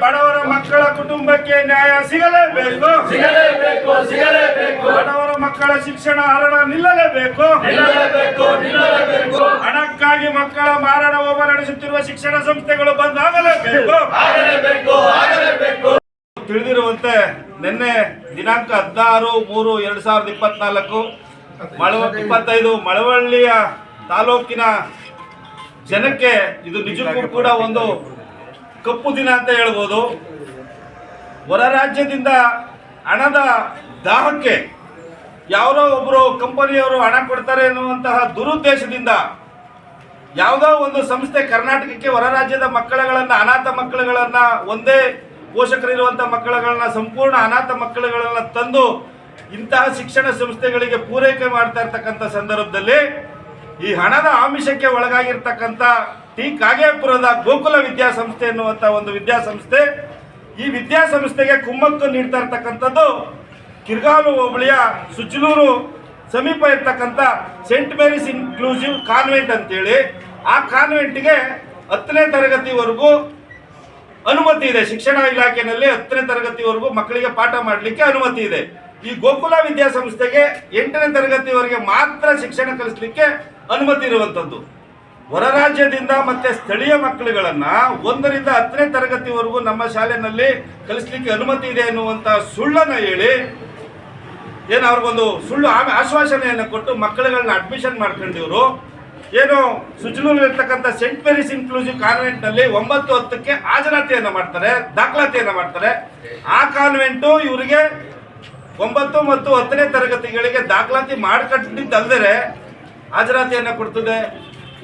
ಬಡವರ ಮಕ್ಕಳ ಕುಟುಂಬಕ್ಕೆ ನ್ಯಾಯ ಸಿಗಲೇಬೇಕು. ಸಿಗಲೇಬೇಕು ಸಿಗಲೇಬೇಕು. ಬಡವರ ಮಕ್ಕಳ ಶಿಕ್ಷಣ ಹರಣ ನಿಲ್ಲಲೇಬೇಕು. ನಿಲ್ಲಲೇಬೇಕು ನಿಲ್ಲಲೇಬೇಕು. ಹಣಕ್ಕಾಗಿ ಮಕ್ಕಳ ಮಾರಣ ಹೋಮ ನಡೆಸುತ್ತಿರುವ ಶಿಕ್ಷಣ ಸಂಸ್ಥೆಗಳು ಬಂದಾಗಲೇಬೇಕು. ಆಗಲೇಬೇಕು ಆಗಲೇಬೇಕು. ತಿಳಿದಿರುವಂತೆ ನಿನ್ನೆ ದಿನಾಂಕ ಹದಿನಾರು ಮೂರು ಎರಡ್ ಸಾವಿರದ ಇಪ್ಪತ್ನಾಲ್ಕು ಮಳವ ಇಪ್ಪತ್ತೈದು ಮಳವಳ್ಳಿಯ ತಾಲೂಕಿನ ಜನಕ್ಕೆ ಇದು ನಿಜಕ್ಕೂ ಕೂಡ ಒಂದು ಕಪ್ಪು ದಿನ ಅಂತ ಹೇಳ್ಬೋದು. ಹೊರ ರಾಜ್ಯದಿಂದ ಹಣದ ದಾಹಕ್ಕೆ ಯಾರೋ ಒಬ್ಬರು ಕಂಪನಿಯವರು ಹಣ ಕೊಡ್ತಾರೆ ಎನ್ನುವಂತಹ ದುರುದ್ದೇಶದಿಂದ ಯಾವುದೋ ಒಂದು ಸಂಸ್ಥೆ ಕರ್ನಾಟಕಕ್ಕೆ ಹೊರ ರಾಜ್ಯದ ಮಕ್ಕಳುಗಳನ್ನ, ಅನಾಥ ಮಕ್ಕಳುಗಳನ್ನ, ಒಂದೇ ಪೋಷಕರಿರುವಂಥ ಮಕ್ಕಳುಗಳನ್ನ, ಸಂಪೂರ್ಣ ಅನಾಥ ಮಕ್ಕಳುಗಳನ್ನ ತಂದು ಇಂತಹ ಶಿಕ್ಷಣ ಸಂಸ್ಥೆಗಳಿಗೆ ಪೂರೈಕೆ ಮಾಡ್ತಾ ಇರ್ತಕ್ಕಂಥ ಸಂದರ್ಭದಲ್ಲಿ ಈ ಹಣದ ಆಮಿಷಕ್ಕೆ ಒಳಗಾಗಿರ್ತಕ್ಕಂಥ ಟಿ ಕಾಗೇಪುರದ ಗೋಕುಲ ವಿದ್ಯಾಸಂಸ್ಥೆ ಎನ್ನುವಂಥ ಒಂದು ವಿದ್ಯಾಸಂಸ್ಥೆ, ಈ ವಿದ್ಯಾಸಂಸ್ಥೆಗೆ ಕುಮ್ಮಕ್ಕು ನೀಡ್ತಾ ಇರ್ತಕ್ಕಂಥದ್ದು ಕಿರ್ಗಾಲು ಹೋಬಳಿಯ ಸುಚ್ಚಲೂರು ಸಮೀಪ ಇರ್ತಕ್ಕಂಥ ಸೆಂಟ್ ಮೇರಿಸ್ ಇನ್ಕ್ಲೂಸಿವ್ ಕಾನ್ವೆಂಟ್ ಅಂತೇಳಿ, ಆ ಕಾನ್ವೆಂಟ್ಗೆ ಹತ್ತನೇ ತರಗತಿವರೆಗೂ ಅನುಮತಿ ಇದೆ. ಶಿಕ್ಷಣ ಇಲಾಖೆಯಲ್ಲಿ ಹತ್ತನೇ ತರಗತಿವರೆಗೂ ಮಕ್ಕಳಿಗೆ ಪಾಠ ಮಾಡಲಿಕ್ಕೆ ಅನುಮತಿ ಇದೆ. ಈ ಗೋಕುಲ ವಿದ್ಯಾಸಂಸ್ಥೆಗೆ ಎಂಟನೇ ತರಗತಿವರೆಗೆ ಮಾತ್ರ ಶಿಕ್ಷಣ ಕಲಿಸಲಿಕ್ಕೆ ಅನುಮತಿ ಇರುವಂಥದ್ದು. ಹೊರ ರಾಜ್ಯದಿಂದ ಮತ್ತೆ ಸ್ಥಳೀಯ ಮಕ್ಕಳುಗಳನ್ನ ಒಂದರಿಂದ ಹತ್ತನೇ ತರಗತಿವರೆಗೂ ನಮ್ಮ ಶಾಲೆಯಲ್ಲಿ ಕಲಿಸ್ಲಿಕ್ಕೆ ಅನುಮತಿ ಇದೆ ಅನ್ನುವಂತ ಸುಳ್ಳನ್ನ ಹೇಳಿ, ಏನು ಅವ್ರಿಗೊಂದು ಸುಳ್ಳು ಆಶ್ವಾಸನೆಯನ್ನು ಕೊಟ್ಟು ಮಕ್ಕಳುಗಳನ್ನ ಅಡ್ಮಿಷನ್ ಮಾಡ್ಕೊಂಡಿವ್ರು. ಏನು ಸುಜಲೂರು ಇರ್ತಕ್ಕಂಥ ಸೆಂಟ್ ಮೇರಿಸ್ ಇನ್ಕ್ಲೂಸಿವ್ ಕಾನ್ವೆಂಟ್ನಲ್ಲಿ ಒಂಬತ್ತು ಹತ್ತಕ್ಕೆ ಹಾಜರಾತಿಯನ್ನು ಮಾಡ್ತಾರೆ, ದಾಖಲಾತಿಯನ್ನು ಮಾಡ್ತಾರೆ. ಆ ಕಾನ್ವೆಂಟು ಇವರಿಗೆ ಒಂಬತ್ತು ಮತ್ತು ಹತ್ತನೇ ತರಗತಿಗಳಿಗೆ ದಾಖಲಾತಿ ಮಾಡ್ಕೊಂಡಿದ್ದಲ್ದರೆ ಹಾಜರಾತಿಯನ್ನು ಕೊಡ್ತದೆ.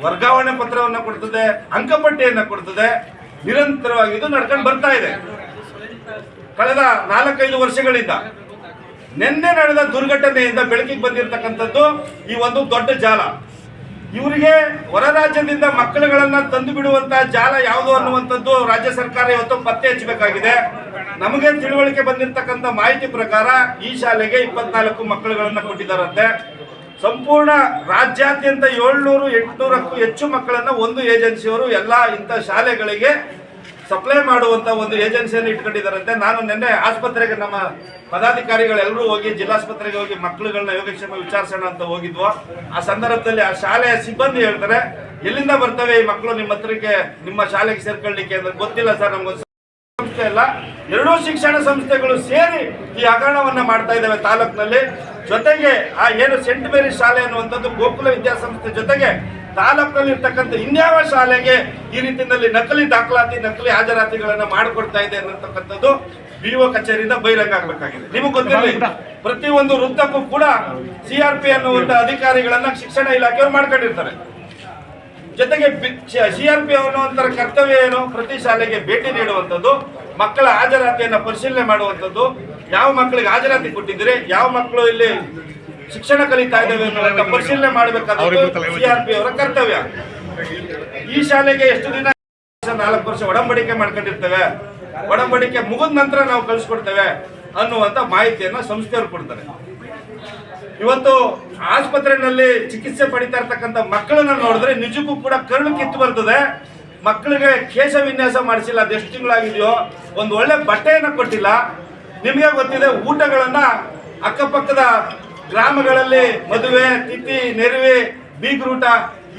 ವರ್ಗಾವಣೆ ಪತ್ರವನ್ನು ಕೊಡ್ತದೆ, ಅಂಕಪಟ್ಟಿಯನ್ನ ಕೊಡ್ತದೆ. ನಿರಂತರವಾಗಿ ಇದು ನಡ್ಕೊಂಡು ಬರ್ತಾ ಇದೆ. ಕಳೆದ ನಾಲ್ಕೈದು ವರ್ಷಗಳಿಂದ ನಿನ್ನೆ ನಡೆದ ದುರ್ಘಟನೆಯಿಂದ ಬೆಳಕಿಗೆ ಬಂದಿರತಕ್ಕಂಥದ್ದು ಈ ಒಂದು ದೊಡ್ಡ ಜಾಲ. ಇವರಿಗೆ ಹೊರ ರಾಜ್ಯದಿಂದ ಮಕ್ಕಳುಗಳನ್ನ ತಂದು ಬಿಡುವಂತಹ ಜಾಲ ಯಾವುದು ಅನ್ನುವಂಥದ್ದು ರಾಜ್ಯ ಸರ್ಕಾರ ಇವತ್ತು ಪತ್ತೆ ಹಚ್ಚಬೇಕಾಗಿದೆ. ನಮಗೆ ತಿಳುವಳಿಕೆ ಬಂದಿರತಕ್ಕಂಥ ಮಾಹಿತಿ ಪ್ರಕಾರ ಈ ಶಾಲೆಗೆ ಇಪ್ಪತ್ನಾಲ್ಕು ಮಕ್ಕಳುಗಳನ್ನ ಕೊಟ್ಟಿದ್ದಾರಂತೆ. ಸಂಪೂರ್ಣ ರಾಜ್ಯಾದ್ಯಂತ ಏಳ್ನೂರು, ಎಂಟುನೂರಕ್ಕೂ ಹೆಚ್ಚು ಮಕ್ಕಳನ್ನ ಒಂದು ಏಜೆನ್ಸಿಯವರು ಎಲ್ಲ ಇಂಥ ಶಾಲೆಗಳಿಗೆ ಸಪ್ಲೈ ಮಾಡುವಂತ ಒಂದು ಏಜೆನ್ಸಿಯನ್ನು ಇಟ್ಕೊಂಡಿದ್ದಾರಂತೆ. ನಾನು ನಿನ್ನೆ ಆಸ್ಪತ್ರೆಗೆ ನಮ್ಮ ಪದಾಧಿಕಾರಿಗಳೆಲ್ಲರೂ ಹೋಗಿ, ಜಿಲ್ಲಾಸ್ಪತ್ರೆಗೆ ಹೋಗಿ ಮಕ್ಕಳುಗಳನ್ನ ಯೋಗಕ್ಷೇಮ ವಿಚಾರಿಸೋಣ ಅಂತ ಹೋಗಿದ್ವು. ಆ ಸಂದರ್ಭದಲ್ಲಿ ಆ ಶಾಲೆಯ ಸಿಬ್ಬಂದಿ ಹೇಳ್ತಾರೆ, ಎಲ್ಲಿಂದ ಬರ್ತವೆ ಈ ಮಕ್ಕಳು ನಿಮ್ಮ ಹತ್ರಕ್ಕೆ, ನಿಮ್ಮ ಶಾಲೆಗೆ ಸೇರ್ಕೊಳ್ಳಿಕ್ಕೆ ಅಂದ್ರೆ ಗೊತ್ತಿಲ್ಲ ಸರ್ ನಮ್ಗೆ ಸಂಸ್ಥೆ ಎಲ್ಲ ಎರಡೂ ಶಿಕ್ಷಣ ಸಂಸ್ಥೆಗಳು ಸೇರಿ ಈ ಹಗರಣವನ್ನ ಮಾಡ್ತಾ ಇದ್ದಾವೆ ತಾಲೂಕಿನಲ್ಲಿ. ಜೊತೆಗೆ ಆ ಏನು ಸೆಂಟ್ ಮೇರಿಸ್ ಶಾಲೆ ಅನ್ನುವಂಥದ್ದು ಗೋಕುಲ ವಿದ್ಯಾಸಂಸ್ಥೆ ಜೊತೆಗೆ ತಾಲೂಕಿನಲ್ಲಿ ಇರ್ತಕ್ಕಂಥ ಇನ್ಯಾವ ಶಾಲೆಗೆ ಈ ರೀತಿಯಲ್ಲಿ ನಕಲಿ ದಾಖಲಾತಿ, ನಕಲಿ ಹಾಜರಾತಿಗಳನ್ನ ಮಾಡಿಕೊಡ್ತಾ ಇದೆ ಅನ್ನತಕ್ಕಂಥದ್ದು ಒ ಕಚೇರಿಯಿಂದ ಬಹಿರಂಗ ಆಗ್ಬೇಕಾಗಿದೆ ನಿಮಗೆ ಗೊತ್ತಿರಲಿ, ಪ್ರತಿಯೊಂದು ವೃತ್ತಕ್ಕೂ ಕೂಡ ಸಿಆರ್ಪಿ ಅನ್ನುವಂಥ ಅಧಿಕಾರಿಗಳನ್ನ ಶಿಕ್ಷಣ ಇಲಾಖೆಯವರು ಮಾಡ್ಕೊಂಡಿರ್ತಾರೆ. ಜೊತೆಗೆ ಸಿಆರ್ಪಿ ಅನ್ನುವಂತರ ಕರ್ತವ್ಯ ಏನು? ಪ್ರತಿ ಶಾಲೆಗೆ ಭೇಟಿ ನೀಡುವಂಥದ್ದು, ಮಕ್ಕಳ ಹಾಜರಾತಿಯನ್ನು ಪರಿಶೀಲನೆ ಮಾಡುವಂಥದ್ದು ಯಾವ ಮಕ್ಕಳಿಗೆ ಹಾಜರಾತಿ ಕೊಟ್ಟಿದ್ರೆ ಯಾವ ಮಕ್ಕಳು ಇಲ್ಲಿ ಶಿಕ್ಷಣ ಕಲಿತಾ ಇದ್ದಾವೆ ಅನ್ನುವಂಥ ಪರಿಶೀಲನೆ ಮಾಡಬೇಕಾದ ಸಿಆರ್ಪಿ ಅವರ ಕರ್ತವ್ಯ. ಈ ಶಾಲೆಗೆ ಎಷ್ಟು ದಿನ ನಾಲ್ಕು ವರ್ಷ ಒಡಂಬಡಿಕೆ ಮಾಡ್ಕೊಂಡಿರ್ತೇವೆ. ಒಡಂಬಡಿಕೆ ಮುಗಿದ ನಂತರ ನಾವು ಕಳಿಸ್ಕೊಡ್ತೇವೆ ಅನ್ನುವಂತ ಮಾಹಿತಿಯನ್ನ ಸಂಸ್ಥೆಯವರು ಕೊಡ್ತಾರೆ. ಇವತ್ತು ಆಸ್ಪತ್ರೆಯಲ್ಲಿ ಚಿಕಿತ್ಸೆ ಪಡಿತಾ ಇರ್ತಕ್ಕಂಥ ಮಕ್ಕಳನ್ನ ನೋಡಿದ್ರೆ ನಿಜಕ್ಕೂ ಕೂಡ ಕರುಳು ಕಿತ್ತು ಬರ್ತದೆ. ಮಕ್ಕಳಿಗೆ ಕೇಶ ವಿನ್ಯಾಸ ಮಾಡಿಸಿಲ್ಲ ಅದೆಷ್ಟು ತಿಂಗಳಾಗಿದೆಯೋ ಒಂದು ಒಳ್ಳೆ ಬಟ್ಟೆಯನ್ನ ಕೊಟ್ಟಿಲ್ಲ. ನಿಮಗೆ ಗೊತ್ತಿದೆ, ಊಟಗಳನ್ನ ಅಕ್ಕಪಕ್ಕದ ಗ್ರಾಮಗಳಲ್ಲಿ ಮದುವೆ, ತಿಥಿ, ನೆರವೆ, ಬೀಗ್ರೂಟ,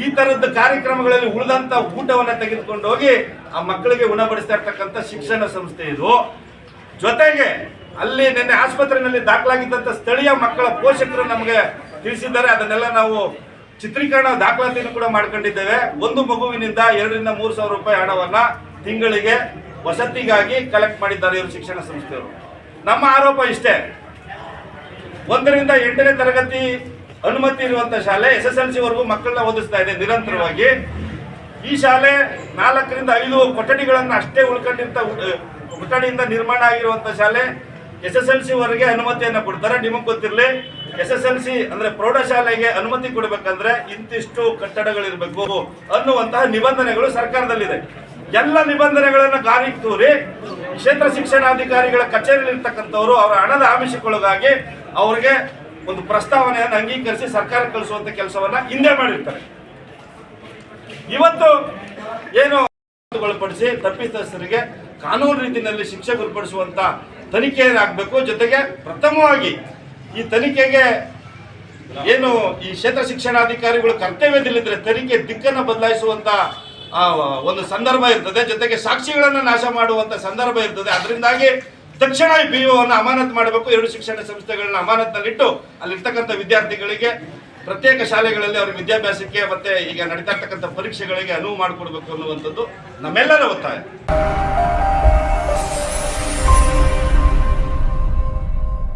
ಈ ತರದ ಕಾರ್ಯಕ್ರಮಗಳಲ್ಲಿ ಉಳಿದಂತ ಊಟವನ್ನ ತೆಗೆದುಕೊಂಡು ಹೋಗಿ ಆ ಮಕ್ಕಳಿಗೆ ಉಣಬಡಿಸ್ತಾ ಇರ್ತಕ್ಕಂಥ ಶಿಕ್ಷಣ ಸಂಸ್ಥೆ ಇದು. ಜೊತೆಗೆ ಅಲ್ಲಿ ನಿನ್ನೆ ಆಸ್ಪತ್ರೆಯಲ್ಲಿ ದಾಖಲಾಗಿದ್ದಂಥ ಸ್ಥಳೀಯ ಮಕ್ಕಳ ಪೋಷಕರು ನಮಗೆ ತಿಳಿಸಿದ್ದಾರೆ, ಅದನ್ನೆಲ್ಲ ನಾವು ಚಿತ್ರೀಕರಣ ದಾಖಲಾತಿಯನ್ನು ಕೂಡ ಮಾಡ್ಕೊಂಡಿದ್ದೇವೆ. ಒಂದು ಮಗುವಿನಿಂದ ಎರಡರಿಂದ ಮೂರು ಸಾವಿರ ರೂಪಾಯಿ ಹಣವನ್ನ ತಿಂಗಳಿಗೆ ವಸತಿಗಾಗಿ ಕಲೆಕ್ಟ್ ಮಾಡಿದ್ದಾರೆ ಇವರು ಶಿಕ್ಷಣ ಸಂಸ್ಥೆಯವರು. ನಮ್ಮ ಆರೋಪ ಇಷ್ಟೇ. ಒಂದರಿಂದ ಎಂಟನೇ ತರಗತಿ ಅನುಮತಿ ಇರುವಂತ ಶಾಲೆ ಎಸ್ ಎಸ್ ಎಲ್ ಸಿ ವರೆಗೂ ಮಕ್ಕಳನ್ನ ಓದಿಸ್ತಾ ಇದೆ ನಿರಂತರವಾಗಿ. ಈ ಶಾಲೆ ನಾಲ್ಕರಿಂದ ಐದು ಕೊಠಡಿಗಳನ್ನು ಅಷ್ಟೇ ಉಳ್ಕೊಂಡಿರ್ತ, ಕೊಠಡಿಯಿಂದ ನಿರ್ಮಾಣ ಆಗಿರುವಂತ ಶಾಲೆ ಎಸ್ ಎಸ್ ಎಲ್ ಸಿ ವರೆಗೆ ಅನುಮತಿಯನ್ನು ಕೊಡ್ತಾರೆ. ನಿಮಗೆ ಗೊತ್ತಿರಲಿ ಎಸ್ ಎಸ್ ಎಲ್ ಸಿ ಅಂದ್ರೆ ಪ್ರೌಢಶಾಲೆಗೆ ಅನುಮತಿ ಕೊಡಬೇಕಂದ್ರೆ ಇಂತಿಷ್ಟು ಕಟ್ಟಡಗಳಿರ್ಬೇಕು ಅನ್ನುವಂತಹ ನಿಬಂಧನೆಗಳು ಸರ್ಕಾರದಲ್ಲಿದೆ. ಎಲ್ಲ ನಿಬಂಧನೆಗಳನ್ನ ಗಾಳಿಗೆ ತೂರಿ ಕ್ಷೇತ್ರ ಶಿಕ್ಷಣಾಧಿಕಾರಿಗಳ ಕಚೇರಿಯಲ್ಲಿ ಇರ್ತಕ್ಕಂಥವ್ರು ಅವರ ಹಣದ ಆಮಿಷಕ್ಕೊಳಗಾಗಿ ಅವ್ರಿಗೆ ಒಂದು ಪ್ರಸ್ತಾವನೆಯನ್ನು ಅಂಗೀಕರಿಸಿ ಸರ್ಕಾರ ಕಳಿಸುವಂತ ಕೆಲಸವನ್ನ ಹಿಂದೆ ಮಾಡಿರ್ತಾರೆ. ಇವತ್ತು ಏನು ಒಳಪಡಿಸಿ ತಪ್ಪಿತಸ್ಥರಿಗೆ ಕಾನೂನು ರೀತಿಯಲ್ಲಿ ಶಿಕ್ಷೆ ಗುರುಪಡಿಸುವಂತ ತನಿಖೆಯನ್ನಾಗಬೇಕು ಜೊತೆಗೆ ಪ್ರಥಮವಾಗಿ ಈ ತನಿಖೆಗೆ ಏನು ಈ ಕ್ಷೇತ್ರ ಶಿಕ್ಷಣಾಧಿಕಾರಿಗಳು ಕರ್ತವ್ಯದಲ್ಲಿದ್ರೆ ತನಿಖೆ ದಿಕ್ಕನ್ನು ಬದಲಾಯಿಸುವಂತ ಒಂದು ಸಂದರ್ಭ ಇರ್ತದೆ. ಜೊತೆಗೆ ಸಾಕ್ಷಿಗಳನ್ನು ನಾಶ ಮಾಡುವಂತ ಸಂದರ್ಭ ಇರ್ತದೆ. ಅದರಿಂದಾಗಿ ತಕ್ಷಣ ಈ ಪಿ ಅನ್ನು ಅಮಾನತ್ ಮಾಡಬೇಕು. ಎರಡು ಶಿಕ್ಷಣ ಸಂಸ್ಥೆಗಳನ್ನ ಅಮಾನತ್ನಲ್ಲಿಟ್ಟು ಅಲ್ಲಿರ್ತಕ್ಕಂಥ ವಿದ್ಯಾರ್ಥಿಗಳಿಗೆ ಪ್ರತ್ಯೇಕ ಶಾಲೆಗಳಲ್ಲಿ ಅವರ ವಿದ್ಯಾಭ್ಯಾಸಕ್ಕೆ ಮತ್ತೆ ಈಗ ನಡೀತಾ ಇರ್ತಕ್ಕಂಥ ಪರೀಕ್ಷೆಗಳಿಗೆ ಅನುವು ಮಾಡಿಕೊಡ್ಬೇಕು ಅನ್ನುವಂಥದ್ದು ನಮ್ಮೆಲ್ಲರ ಒತ್ತಾಯ.